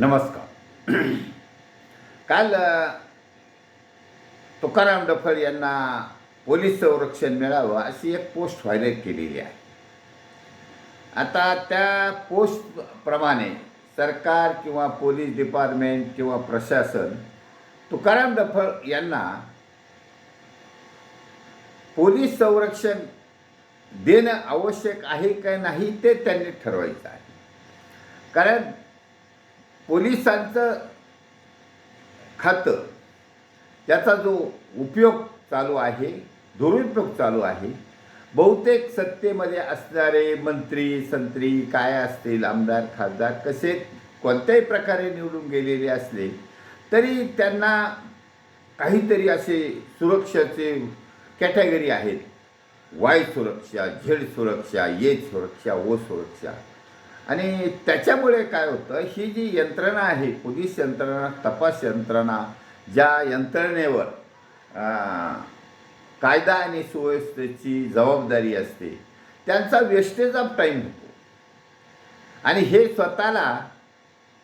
नमस्कार. काल तुकाराम डफळ यांना पोलीस संरक्षण मिळावं अशी एक पोस्ट व्हायरल केलेली आहे. आता त्या पोस्टप्रमाणे सरकार किंवा पोलीस डिपार्टमेंट किंवा प्रशासन तुकाराम डफळ यांना पोलीस संरक्षण देणं आवश्यक आहे का नाही ते त्यांनी ठरवायचं आहे. कारण पोलिसांचं खातं त्याचा जो उपयोग चालू आहे दुरुपयोग चालू आहे बहुतेक सत्तेमध्ये असणारे मंत्री संत्री काय असतील आमदार खासदार कसे कोणत्याही प्रकारे निवडून गेलेले असले तरी त्यांना काहीतरी असे सुरक्षाचे कॅटेगरी आहेत. वाय सुरक्षा झेड सुरक्षा ये सुरक्षा ओ सुरक्षा. आणि त्याच्यामुळे काय होतं ही जी यंत्रणा आहे पोलीस यंत्रणा तपास यंत्रणा ज्या यंत्रणेवर कायदा आणि सुव्यवस्थेची जबाबदारी असते त्यांचा वेस्टेज ऑफ टाईम होतो. आणि हे स्वतःला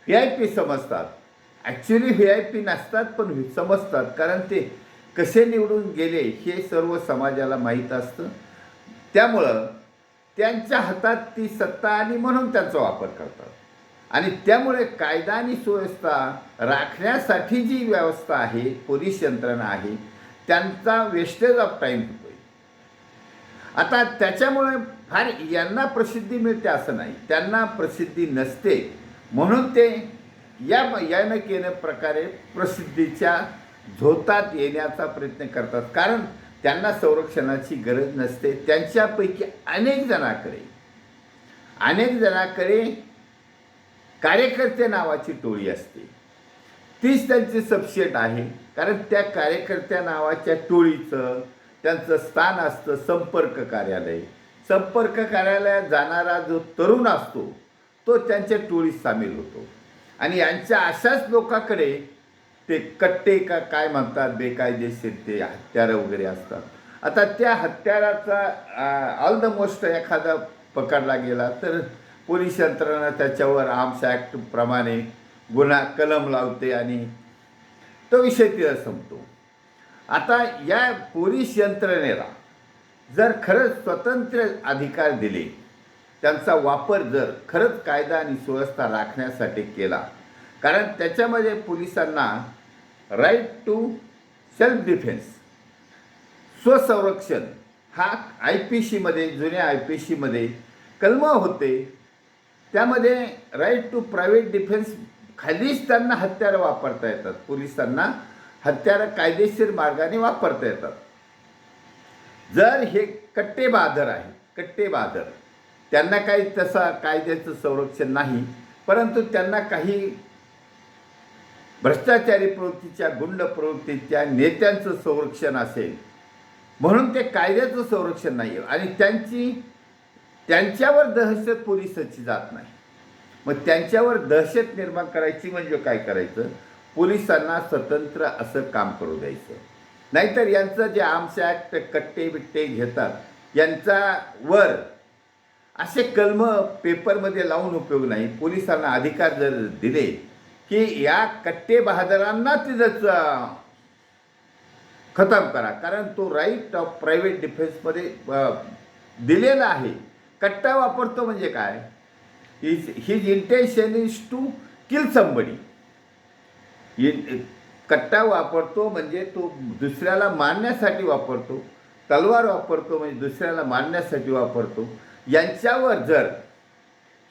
व्ही आय पी समजतात. ॲक्च्युली व्ही आय पी नसतात पण समजतात कारण ते कसे निवडून गेले हे सर्व समाजाला माहीत असतं. त्यामुळं त्यांच्या हातात ती सत्ता आणि म्हणून त्यांचा वापर करतात. आणि त्यामुळे कायदा आणि सुव्यवस्था राखण्यासाठी जी व्यवस्था आहे पोलीस यंत्रणा आहे त्यांचा वेस्टेज ऑफ टाईम होतोय. आता त्याच्यामुळे फार यांना प्रसिद्धी मिळते असं नाही. त्यांना प्रसिद्धी नसते. म्हणून ते या यानं केल्या प्रकारे प्रसिद्धीच्या झोतात येण्याचा प्रयत्न करतात. कारण त्यांना संरक्षणाची गरज नसते. त्यांच्यापैकी अनेक जणाकडे अनेक जणाकडे कार्यकर्ते नावाची टोळी असते. तीच त्यांची सबसेट आहे. कारण त्या कार्यकर्त्या नावाच्या टोळीचं त्यांचं स्थान असतं संपर्क कार्यालय. संपर्क कार्यालयात जाणारा जो तरुण असतो तो त्यांच्या टोळीत सामील होतो. आणि यांच्या अशाच लोकांकडे ते कट्टे का काय म्हणतात बेकायदेशीर ते हत्यारं वगैरे असतात. आता त्या हत्याराचा ऑल द मोस्ट एखादा पकडला गेला तर पोलीस यंत्रणा त्याच्यावर आर्म्स ॲक्टप्रमाणे गुन्हा कलम लावते आणि तो विषय तिला संपतो. आता या पोलीस यंत्रणेला जर खरंच स्वतंत्र अधिकार दिले त्यांचा वापर जर खरंच कायदा आणि सुव्यवस्था राखण्यासाठी केला कारण त्याच्यामध्ये पोलिसांना राईट टू सेल्फ डिफेन्स स्वसंरक्षण हा आय पी सीमध्ये जुन्या आय पी सीमध्ये कलम होते. त्यामध्ये राईट टू प्रायव्हेट डिफेन्स खालीच त्यांना हत्यारं वापरता येतात. पोलिसांना हत्यारं कायदेशीर मार्गाने वापरता येतात. जर हे कट्टेबादर आहे कट्टेबादर त्यांना काही तसा कायद्याचं संरक्षण नाही परंतु त्यांना काही भ्रष्टाचारी प्रवृत्तीच्या गुंड प्रवृत्तीच्या नेत्यांचं संरक्षण असेल म्हणून ते कायद्याचं संरक्षण नाही आणि त्यांची त्यांच्यावर दहशत पोलिसाची जात नाही. मग त्यांच्यावर दहशत निर्माण करायची म्हणजे काय करायचं? पोलिसांना स्वतंत्र असं काम करू द्यायचं. नाहीतर यांचं जे आमच्या ॲक्ट कट्टे बिट्टे घेतात यांचा वर असे कलम पेपरमध्ये लावून उपयोग नाही. पोलिसांना अधिकार जर दिले की या कट्टे बहादरांना तिथंच खतम करा. कारण तो राईट ऑफ प्रायव्हेट डिफेन्समध्ये दिलेला आहे. कट्टा वापरतो म्हणजे काय? Is his intention is to kill somebody कट्टा वापरतो म्हणजे तो दुसऱ्याला मारण्यासाठी वापरतो. तलवार वापरतो म्हणजे दुसऱ्याला मारण्यासाठी वापरतो. यांच्यावर जर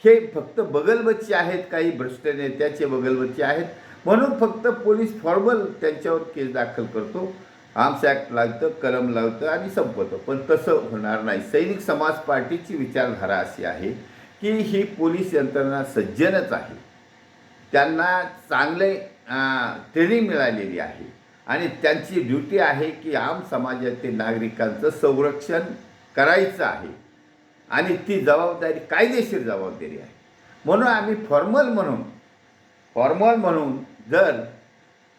हे फक्त बगलबच्चे आहेत काही भ्रष्ट नेत्याचे बगलबच्चे आहेत. म्हणून फक्त पोलीस फॉर्मल त्यांच्यावर केस दाखल करतो. आर्म्स ॲक्ट लागतं कलम लावतं आणि संपवतं. पण तसं होणार नाही. सैनिक समाज पार्टीची विचारधारा अशी आहे की ही पोलीस यंत्रणा सज्जनच आहे. त्यांना चांगले ट्रेनिंग मिळालेली आहे. आणि त्यांची ड्युटी आहे की आम समाजातील नागरिकांचं संरक्षण करायचं आहे. आणि ती जबाबदारी कायदेशीर जबाबदारी आहे. म्हणून आम्ही फॉर्मल म्हणून फॉर्मल म्हणून जर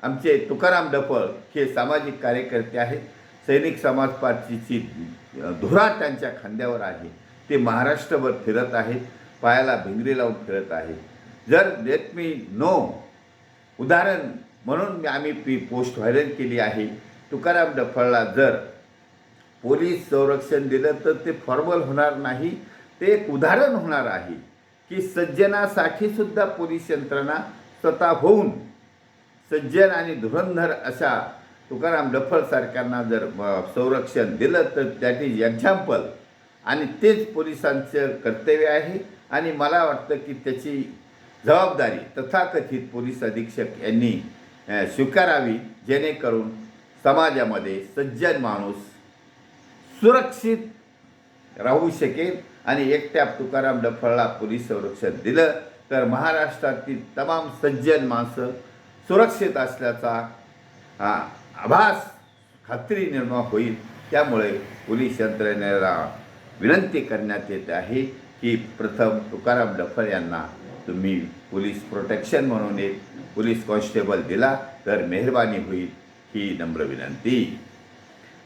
आमचे तुकाराम डफळ हे सामाजिक कार्यकर्ते आहेत सैनिक समाज पार्टीची धुरा त्यांच्या खांद्यावर आहे ते महाराष्ट्रभर फिरत आहेत पायाला भिंगरी लावून फिरत आहेत. जर लेट मी नो उदाहरण म्हणून आम्ही पी पोस्ट व्हायरल केली आहे तुकाराम डफळला जर पोलीस संरक्षण दिलं तर ते फॉर्मल होणार नाही. ते एक उदाहरण होणार आहे की सज्जनासाठी सुद्धा पोलीस यंत्रणा स्वतः होऊन सज्जन आणि धुरंधर अशा तुकाराम डफळ जर संरक्षण दिलं तर दॅट इज एक्झाम्पल आणि तेच पोलिसांचं कर्तव्य आहे. आणि मला वाटतं की त्याची जबाबदारी तथाकथित पोलीस अधीक्षक यांनी स्वीकारावी जेणेकरून समाजामध्ये सज्जन माणूस सुरक्षित राहू शकेल आणि एकट्या तुकाराम डफळला पोलीस संरक्षण दिलं तर महाराष्ट्रातील तमाम सज्जन माणसं सुरक्षित असल्याचा हा, आभास खात्री निर्माण होईल. त्यामुळे पोलीस यंत्रणेला विनंती करण्यात येत आहे की प्रथम तुकाराम डफळ यांना तुम्ही पोलीस प्रोटेक्शन म्हणून एक पोलीस कॉन्स्टेबल दिला तर मेहरबानी होईल ही नम्र विनंती.